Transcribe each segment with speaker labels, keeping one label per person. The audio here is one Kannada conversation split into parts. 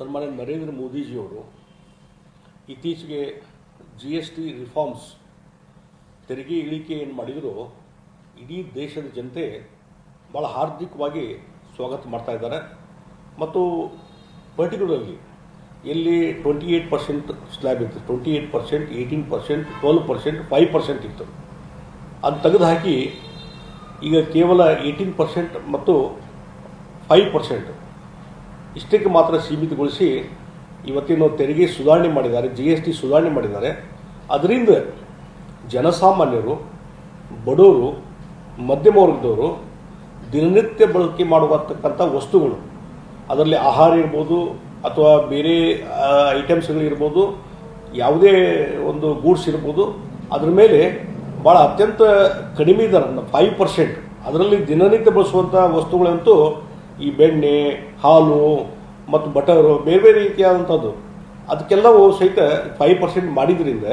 Speaker 1: ಸನ್ಮಾನ್ಯ ನರೇಂದ್ರ ಮೋದಿಜಿಯವರು ಇತ್ತೀಚೆಗೆ ಜಿ ಎಸ್ ಟಿ ರಿಫಾರ್ಮ್ಸ್ ತೆರಿಗೆ ಇಳಿಕೆ ಏನು ಮಾಡಿದರೂ, ಇಡೀ ದೇಶದ ಜನತೆ ಭಾಳ ಹಾರ್ದಿಕವಾಗಿ ಸ್ವಾಗತ ಮಾಡ್ತಾ ಇದ್ದಾರೆ. ಮತ್ತು ಪರ್ಟಿಕ್ಯುಲರ್ಲಿ ಎಲ್ಲಿ ಟ್ವೆಂಟಿ ಏಯ್ಟ್ ಪರ್ಸೆಂಟ್ ಸ್ಲ್ಯಾಬ್ ಇತ್ತು, twenty eight percent, eighteen percent twelve percent, five percent ಇತ್ತು. ಅದು ತೆಗೆದುಹಾಕಿ ಈಗ ಕೇವಲ ಏಯ್ಟೀನ್ ಪರ್ಸೆಂಟ್ ಮತ್ತು ಫೈವ್ ಪರ್ಸೆಂಟ್ ಇಷ್ಟಕ್ಕೆ ಮಾತ್ರ ಸೀಮಿತಗೊಳಿಸಿ ಇವತ್ತಿನ ತೆರಿಗೆ ಸುಧಾರಣೆ ಮಾಡಿದ್ದಾರೆ ಜಿ ಎಸ್ ಟಿ ಸುಧಾರಣೆ ಮಾಡಿದ್ದಾರೆ. ಅದರಿಂದ ಜನಸಾಮಾನ್ಯರು, ಬಡವರು, ಮಧ್ಯಮ ವರ್ಗದವರು ದಿನನಿತ್ಯ ಬಳಕೆ ಮಾಡುವತಕ್ಕಂಥ ವಸ್ತುಗಳು. ಅದರಲ್ಲಿ ಆಹಾರ ಇರ್ಬೋದು ಅಥವಾ ಬೇರೆ ಐಟಮ್ಸ್ಗಳಿರ್ಬೋದು, ಯಾವುದೇ ಒಂದು ಗೂಡ್ಸ್ ಇರ್ಬೋದು. ಅದ್ರ ಮೇಲೆ ಭಾಳ ಅತ್ಯಂತ ಕಡಿಮೆ ದರ ಫೈವ್ ಪರ್ಸೆಂಟ್ ಅದರಲ್ಲಿ ದಿನನಿತ್ಯ ಬಳಸುವಂಥ ವಸ್ತುಗಳಂತೂ ಈ ಬೆಣ್ಣೆ, ಹಾಲು ಮತ್ತು ಬಟರು ಬೇರೆ ಬೇರೆ ರೀತಿಯಾದಂಥದ್ದು. ಅದಕ್ಕೆಲ್ಲವೂ ಸಹಿತ ಫೈವ್ ಪರ್ಸೆಂಟ್ ಮಾಡಿದ್ರಿಂದ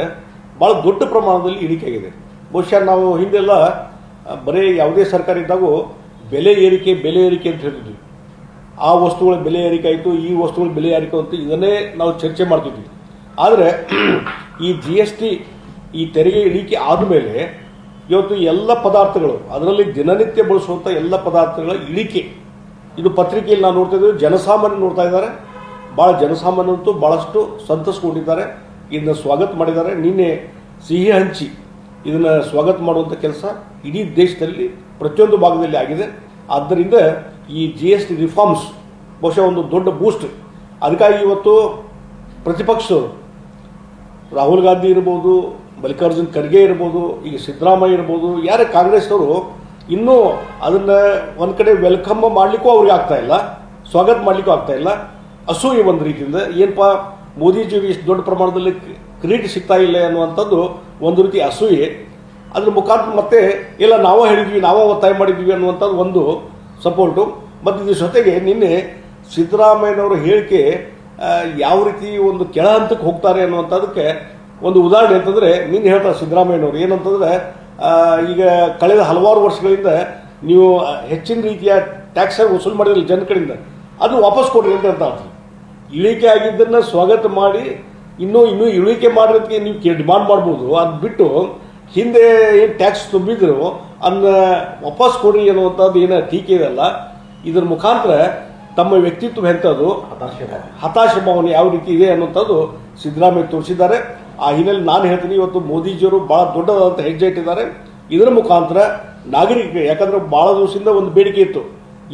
Speaker 1: ಭಾಳ ದೊಡ್ಡ ಪ್ರಮಾಣದಲ್ಲಿ ಇಳಿಕೆ ಆಗಿದೆ. ಬಹುಶಃ ನಾವು ಹಿಂದೆಲ್ಲ ಬರೀ ಯಾವುದೇ ಸರ್ಕಾರ ಇದ್ದಾಗೂ ಬೆಲೆ ಏರಿಕೆ ಬೆಲೆ ಏರಿಕೆ ಅಂತ ಹೇಳ್ತಿದ್ವಿ. ಆ ವಸ್ತುಗಳ ಬೆಲೆ ಏರಿಕೆ ಆಯಿತು, ಈ ವಸ್ತುಗಳ ಬೆಲೆ ಏರಿಕೆ ಅಂತ ಇದನ್ನೇ ನಾವು ಚರ್ಚೆ ಮಾಡ್ತಿದ್ವಿ. ಆದರೆ ಈ ಜಿ ಎಸ್ ಟಿ ಈ ತೆರಿಗೆ ಇಳಿಕೆ ಆದಮೇಲೆ ಇವತ್ತು ಎಲ್ಲ ಪದಾರ್ಥಗಳು, ಅದರಲ್ಲಿ ದಿನನಿತ್ಯ ಬಳಸುವಂಥ ಎಲ್ಲ ಪದಾರ್ಥಗಳ ಇಳಿಕೆ ಇದು ಪತ್ರಿಕೆಯಲ್ಲಿ ನಾವು ನೋಡ್ತಾ ಇದ್ದೀವಿ, ಜನಸಾಮಾನ್ಯ ನೋಡ್ತಾ ಇದ್ದಾರೆ. ಭಾಳ ಜನಸಾಮಾನ್ಯಂತೂ ಭಾಳಷ್ಟು ಸಂತಸಗೊಂಡಿದ್ದಾರೆ ಇದನ್ನ ಸ್ವಾಗತ ಮಾಡಿದ್ದಾರೆ. ನಿನ್ನೆ ಸಿಹಿ ಹಂಚಿ ಇದನ್ನು ಸ್ವಾಗತ ಮಾಡುವಂಥ ಕೆಲಸ ಇಡೀ ದೇಶದಲ್ಲಿ ಪ್ರತಿಯೊಂದು ಭಾಗದಲ್ಲಿ ಆಗಿದೆ. ಆದ್ದರಿಂದ ಈ ಜಿ ಎಸ್ ಟಿ ರಿಫಾರ್ಮ್ಸ್ ಬಹುಶಃ ಒಂದು ದೊಡ್ಡ ಬೂಸ್ಟ್ ಅದಕ್ಕಾಗಿ ಇವತ್ತು ಪ್ರತಿಪಕ್ಷದವರು ರಾಹುಲ್ ಗಾಂಧಿ ಇರ್ಬೋದು, ಮಲ್ಲಿಕಾರ್ಜುನ್ ಖರ್ಗೆ ಇರ್ಬೋದು, ಈಗ ಸಿದ್ದರಾಮಯ್ಯ ಇರ್ಬೋದು, ಯಾರೇ ಕಾಂಗ್ರೆಸ್ನವರು ಇನ್ನೂ ಅದನ್ನ ಒಂದು ಕಡೆ ವೆಲ್ಕಮ್ ಮಾಡಲಿಕ್ಕೂ ಅವ್ರಿಗೆ ಆಗ್ತಾ ಇಲ್ಲ, ಸ್ವಾಗತ ಮಾಡಲಿಕ್ಕೂ ಆಗ್ತಾ ಇಲ್ಲ. ಅಸೂಯೆ ಒಂದು ರೀತಿಯಿಂದ, ಏನಪ್ಪ, ಮೋದಿಜಿಗೆ ಇಷ್ಟು ದೊಡ್ಡ ಪ್ರಮಾಣದಲ್ಲಿ ಕ್ರೀಡೆ ಸಿಗ್ತಾ ಇಲ್ಲ ಅನ್ನುವಂಥದ್ದು ಒಂದು ರೀತಿ ಅಸೂಯೆ. ಅದ್ರ ಮುಖಾಂತರ ಮತ್ತೆ, ಇಲ್ಲ, ನಾವೇ ಹೇಳಿದ್ವಿ, ನಾವೇ ಒತ್ತಾಯ ಮಾಡಿದ್ವಿ ಅನ್ನುವಂಥದ್ದು ಒಂದು ಸಪೋರ್ಟು ಮತ್ತು ಇದ್ರ ಜೊತೆಗೆ ನಿನ್ನೆ ಸಿದ್ದರಾಮಯ್ಯನವರ ಹೇಳಿಕೆ ಯಾವ ರೀತಿ ಒಂದು ಕೆಳ ಹಂತಕ್ಕೆ ಹೋಗ್ತಾರೆ ಅನ್ನುವಂಥದ್ದಕ್ಕೆ ಒಂದು ಉದಾಹರಣೆ ಅಂತಂದರೆ ನಿನ್ನೆ ಹೇಳ್ತಾರೆ ಸಿದ್ದರಾಮಯ್ಯನವರು ಏನಂತಂದರೆ ಈಗ ಕಳೆದ ಹಲವಾರು ವರ್ಷಗಳಿಂದ ನೀವು ಹೆಚ್ಚಿನ ರೀತಿಯ ಟ್ಯಾಕ್ಸ್ ವಸೂಲು ಮಾಡಿದ್ರೆ ಜನ ಕಡೆಯಿಂದ. ಅದನ್ನು ವಾಪಸ್ ಕೊಡ್ರಿ ಅಂತ ಅರ್ಥ ಆಗ್ತದೆ ಇಳಿಕೆ ಆಗಿದ್ದನ್ನು ಸ್ವಾಗತ ಮಾಡಿ ಇನ್ನೂ ಇನ್ನೂ ಇಳಿಕೆ ಮಾಡೋದಕ್ಕೆ ನೀವು ಡಿಮಾಂಡ್ ಮಾಡ್ಬೋದು. ಅದು ಬಿಟ್ಟು ಹಿಂದೆ ಏನು ಟ್ಯಾಕ್ಸ್ ತುಂಬಿದ್ರು ಅದನ್ನ ವಾಪಸ್ ಕೊಡ್ರಿ ಅನ್ನುವಂಥದ್ದು ಏನು ಟೀಕೆ ಇದೆಲ್ಲ ಇದರ ಮುಖಾಂತರ ತಮ್ಮ ವ್ಯಕ್ತಿತ್ವ ಎಂಥದ್ದು ಹತಾಶ ಭಾವನೆ ಯಾವ ರೀತಿ ಇದೆ ಅನ್ನುವಂಥದ್ದು ಸಿದ್ದರಾಮಯ್ಯ ತೋರಿಸಿದ್ದಾರೆ. ಆ ಹಿನ್ನೆಲೆ ನಾನು ಹೇಳ್ತೀನಿ ಇವತ್ತು ಮೋದಿಜಿಯವರು ಬಹಳ ದೊಡ್ಡದಾದಂಥ ಹೆಜ್ಜೆ ಇಟ್ಟಿದ್ದಾರೆ. ಇದರ ಮುಖಾಂತರ ನಾಗರಿಕರಿಗೆ ಯಾಕಂದ್ರೆ ಭಾಳ ದಿವಸದಿಂದ ಒಂದು ಬೇಡಿಕೆ ಇತ್ತು.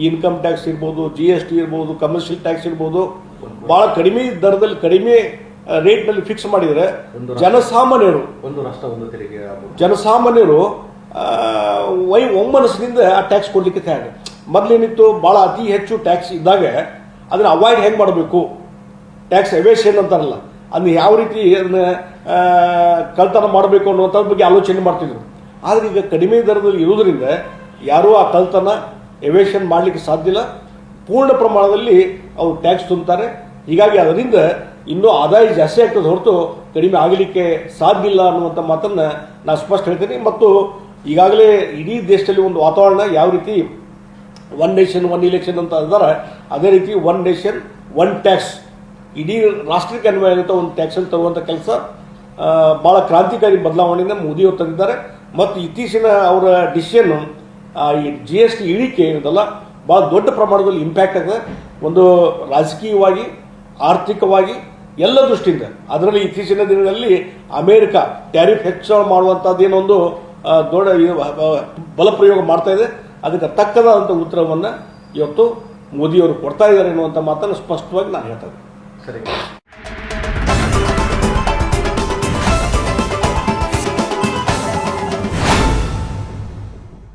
Speaker 1: ಇನ್ಕಮ್ ಟ್ಯಾಕ್ಸ್ ಇರ್ಬೋದು ಜಿ ಎಸ್ ಟಿ ಇರ್ಬೋದು ಕಮರ್ಷಿಯಲ್ ಟ್ಯಾಕ್ಸ್ ಇರ್ಬೋದು ಭಾಳ ಕಡಿಮೆ ದರದಲ್ಲಿ ಕಡಿಮೆ ರೇಟ್ನಲ್ಲಿ ಫಿಕ್ಸ್ ಮಾಡಿದರೆ ಜನಸಾಮಾನ್ಯರು
Speaker 2: ಒಂದು ರಾಷ್ಟ್ರ ಒಂದು ತೆರಿಗೆ
Speaker 1: ಜನಸಾಮಾನ್ಯರು ವೈ ಒಮ್ಮನಸ್ಸಿನಿಂದ ಆ ಟ್ಯಾಕ್ಸ್ ಕೊಡ್ಲಿಕ್ಕೆ ತಯಾರಿ. ಮೊದಲೇನಿತ್ತು ಭಾಳ ಅತಿ ಹೆಚ್ಚು ಟ್ಯಾಕ್ಸ್ ಇದ್ದಾಗ ಅದನ್ನು ಅವಾಯ್ಡ್ ಹೆಂಗೆ ಮಾಡಬೇಕು? ಟ್ಯಾಕ್ಸ್ ಅವೇಷನ್ ಅಂತಾರಲ್ಲ. ಅದನ್ನ ಯಾವ ರೀತಿ ಕಳ್ತನ ಮಾಡಬೇಕು ಅನ್ನುವಂಥದ್ರ ಬಗ್ಗೆ ಆಲೋಚನೆ ಮಾಡ್ತಿದ್ರು. ಆದರೆ ಈಗ ಕಡಿಮೆ ದರದಲ್ಲಿ ಇರುವುದರಿಂದ ಯಾರೂ ಆ ಕಳ್ತನ ಎವೇಷನ್ ಮಾಡಲಿಕ್ಕೆ ಸಾಧ್ಯ ಇಲ್ಲ. ಪೂರ್ಣ ಪ್ರಮಾಣದಲ್ಲಿ ಅವರು ಟ್ಯಾಕ್ಸ್ ತುಂಬ್ತಾರೆ. ಹೀಗಾಗಿ ಅದರಿಂದ ಇನ್ನೂ ಆದಾಯ ಜಾಸ್ತಿ ಆಗ್ತದೆ ಹೊರತು ಕಡಿಮೆ ಆಗಲಿಕ್ಕೆ ಸಾಧ್ಯ ಇಲ್ಲ ಅನ್ನುವಂಥ ಮಾತನ್ನು ನಾನು ಸ್ಪಷ್ಟ ಹೇಳ್ತೀನಿ. ಮತ್ತು ಈಗಾಗಲೇ ಇಡೀ ದೇಶದಲ್ಲಿ ಒಂದು ವಾತಾವರಣ ಯಾವ ರೀತಿ ಒನ್ ನೇಷನ್ ಒನ್ ಇಲೆಕ್ಷನ್ ಅಂತ ಇದ್ದಾರೆ ಅದೇ ರೀತಿ ಒನ್ ನೇಷನ್ ಒನ್ ಟ್ಯಾಕ್ಸ್ ಇಡೀ ರಾಷ್ಟ್ರಕ್ಕೆ ಅನ್ವಯ ಆಗುವಂಥ ಒಂದು ಟ್ಯಾಕ್ಸ್ ಅನ್ನು ತರುವಂಥ ಕೆಲಸ ಭಾಳ ಕ್ರಾಂತಿಕಾರಿ ಬದಲಾವಣೆಯಿಂದ ಮೋದಿಯವರು ತಂದಿದ್ದಾರೆ. ಮತ್ತು ಇತ್ತೀಚಿನ ಅವರ ಡಿಸಿಷನ್ನು ಈ ಜಿ ಎಸ್ ಟಿ ಇಳಿಕೆ ಏನಿದೆಲ್ಲ ಭಾಳ ದೊಡ್ಡ ಪ್ರಮಾಣದಲ್ಲಿ ಇಂಪ್ಯಾಕ್ಟ್ ಆಗ್ತದೆ. ಒಂದು ರಾಜಕೀಯವಾಗಿ, ಆರ್ಥಿಕವಾಗಿ ಎಲ್ಲ ದೃಷ್ಟಿಯಿಂದ. ಅದರಲ್ಲಿ ಇತ್ತೀಚಿನ ದಿನಗಳಲ್ಲಿ ಅಮೇರಿಕ ಟ್ಯಾರಿಫ್ ಹೆಚ್ಚಳ ಮಾಡುವಂಥದ್ದೇನೊಂದು ದೊಡ್ಡ ಬಲಪ್ರಯೋಗ ಮಾಡ್ತಾ ಇದೆ. ಅದಕ್ಕೆ ತಕ್ಕದಾದಂಥ ಉತ್ತರವನ್ನು ಇವತ್ತು ಮೋದಿಯವರು ಕೊಡ್ತಾ ಇದ್ದಾರೆ ಅನ್ನುವಂಥ ಮಾತನ್ನು ಸ್ಪಷ್ಟವಾಗಿ ನಾನು ಹೇಳ್ತಾ ಇದ್ದೀನಿ.
Speaker 2: それが。